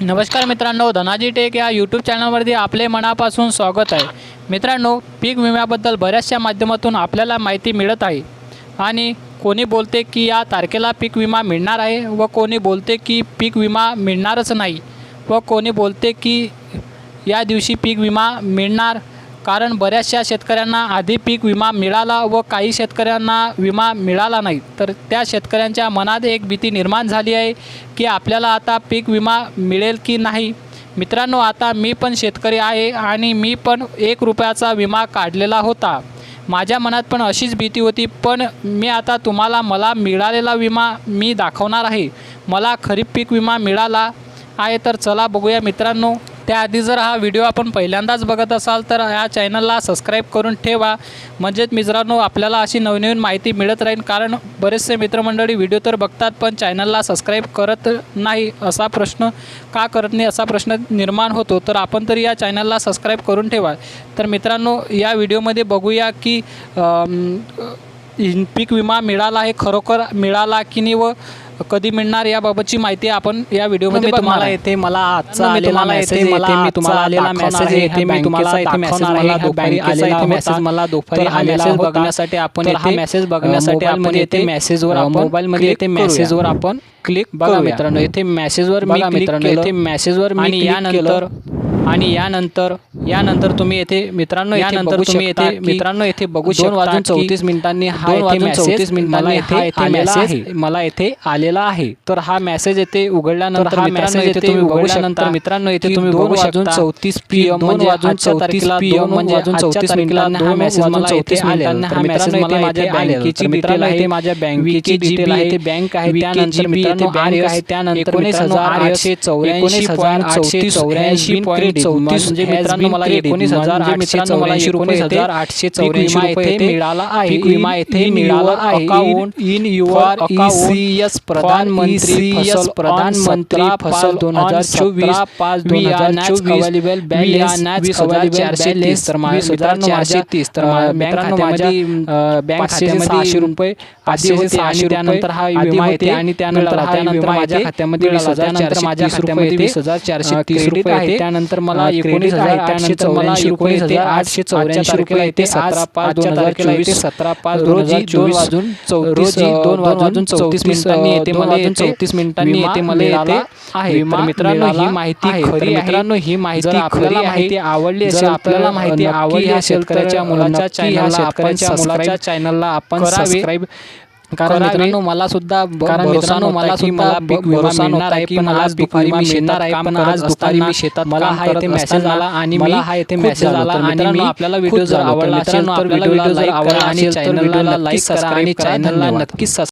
नमस्कार मित्रांनो धनाजी टेक या यूट्यूब चॅनलवरती आपले मनापासून स्वागत आहे. मित्रांनो पीक विम्याबद्दल बऱ्याचशा माध्यमातून आपल्याला माहिती मिळत आहे. आणि कोणी बोलते की या तारखेला पीक विमा मिळणार आहे व कोणी बोलते की पीक विमा मिळणारच नाही व कोणी बोलते की या दिवशी पीक विमा मिळणार कारण बऱ्याचशा शेतकऱ्यांना आधी पीक विमा मिळाला व काही शेतकऱ्यांना विमा मिळाला नाही. तर त्या शेतकऱ्यांच्या मनात एक भीती निर्माण झाली आहे की आपल्याला आता पीक विमा मिळेल की नाही. मित्रांनो आता मी पण शेतकरी आहे आणि मी पण एक रुपयाचा विमा काढलेला होता. माझ्या मनात पण अशीच भीती होती पण मी आता तुम्हाला मला मिळालेला विमा मी दाखवणार आहे. मला खरीप पीक विमा मिळाला आहे तर चला बघूया मित्रांनो. त्याआधी जर हा व्हिडिओ आपण पहिल्यांदाच बघत असाल तर या चॅनलला सबस्क्राईब करून ठेवा. म्हणजेच मित्रांनो आपल्याला अशी नवनवीन माहिती मिळत राहील. कारण बरेचसे मित्रमंडळी व्हिडिओ तर बघतात पण चॅनलला सबस्क्राईब करत नाही असा प्रश्न का करत नाही असा प्रश्न निर्माण होतो. तर आपण तरी या चॅनलला सबस्क्राईब करून ठेवा. तर मित्रांनो या व्हिडिओमध्ये बघूया की इन- पीक विमा मिळाला आहे खरोखर मिळाला की नाही व कधी मिळणार याबाबतची माहिती आपण या व्हिडिओमध्ये बघणार तुम्हाला आहे. येते मला आजचा मी आलेला तुम्हाला मेसेज येते मला मी तुम्हाला आजचा आलेला दाखवणार मेसेज आहे, येते मी ह्या तुम्हाला बँकेचा येते मेसेज दाखवणार मला आहे, ह्या दुपारी बँकेचा आलेला इथे मेसेज. मला दुपारी तर हा आलेला मेसेज होता. बघण्यासाठी आपण तर हा येथे, मेसेज अ, बघण्यासाठी आपण मोबाईलमध्ये येते येथे, मेसेजवर अ, आपण मोबाईलमध्ये क्लिक येथे करूया. मेसेजवर आपण क्लिक बघा करूया. मित्रांनो येथे मेसेजवर मी बघा क्लिक मित्रांनो केलं येथे मेसेजवर मी आणि क्लिक यानंतर आणि यानंतर यानंतर तुम्ही येथे मित्रांनो यानंतर तुम्ही येथे मित्रांनो येथे बघू शकता वाजून चौतीस मिनिटांनी हा वाजून मेसेज चौतीस मिनिटांनी मला येथे मेसेज. मला येथे आलेला आहे तर हा मेसेज येथे उघडल्यानंतर तर हा मित्रांनो मेसेज येथे तुम्ही उघडल्यानंतर मित्रांनो येथे तुम्ही बघू शकता चौतीस PM दोन म्हणजे वाजून आजच्या चौतीस PM दोन म्हणजे वाजून आजच्या चौतीस मिनिटांनी हा मेसेज मला चौतीस येथे आलेला. मिनिटांनी हा मेसेज मित्रांनो मला माझ्या बँकेची डिटेल आहे माझ्या बँकेची डिटेल आहे आहे बँक आहे त्यानंतर मित्रांनो बँक आहे त्यानंतर एकोणीस मित्रांनो हजार आठशे चौऱ्याऐंशी पॉईंट चौतीस चौऱ्याऐंशी पॉईंट. चौतीस म्हणजे has मित्रांनो been मला credited. एकोणीस हजार म्हणजे आठशे मित्रांनो मला चौऱ्याऐंशी एकोणीस रुपये हजार आठशे चौऱ्याऐंशी रुपये मिळाला आहे विमा येथे मिळाला आहे इन अकाउंट ECS प्रधानमंत्री फसल प्रधानमंत्री फसल दोन हजार चोवीस पाच दोन हजार चोवीस अवेलेबल चारशे तीस तर चारशे तीस तर बँक पाचशे खात्यामध्ये सहाशे रुपये त्यानंतर हा विमा येते आणि त्यानंतर हा विमा माझ्या खात्यामध्ये वीस हजार त्यानंतर माझ्या खात्यामध्ये वीस हजार चारशे तीस रुपये आहे त्यानंतर मला एकोणीस हजार. आठशे चौऱ्याऐंशी रुपये येते आठशे चौऱ्याऐंशी रुपये येते सतरा पाच दोन हजार चोवीस. सतरा पाच रोजी दोन वाजून चौतीस दोन वाजून चौतीस मिनिटांनी येते मला चौतीस मिनिटांनी येते मला येते. आहे. मित्रांनो ही माहिती खरी मित्रांनो ही माहिती खरी आहे. माहिती आवडली असेल आपल्याला माहिती आवडली तर शेतकऱ्याच्या मुलाच्या चॅनलला शेतकऱ्याच्या मुलाच्या चॅनलला आपण. सबस्क्राईब कारण. मित्रांनो मला सुद्धा कारण मित्रांनो मला सुद्धा पीक विमा भरोसा मिळणार नव्हता आहे की पण मला आज दुपारी मी शेतात आहे काम पण करत आज दुपारी मी शेतात मला हा येथे मेसेज आला आणि मला हा येथे मेसेज. आला आणि मी आपल्याला व्हिडिओ जर आवडला असेल तर व्हिडिओला व्हिडिओ जर लाईक आवडला आणि चॅनलला लाईक करा आणि चॅनलला धन्यवाद. नक्की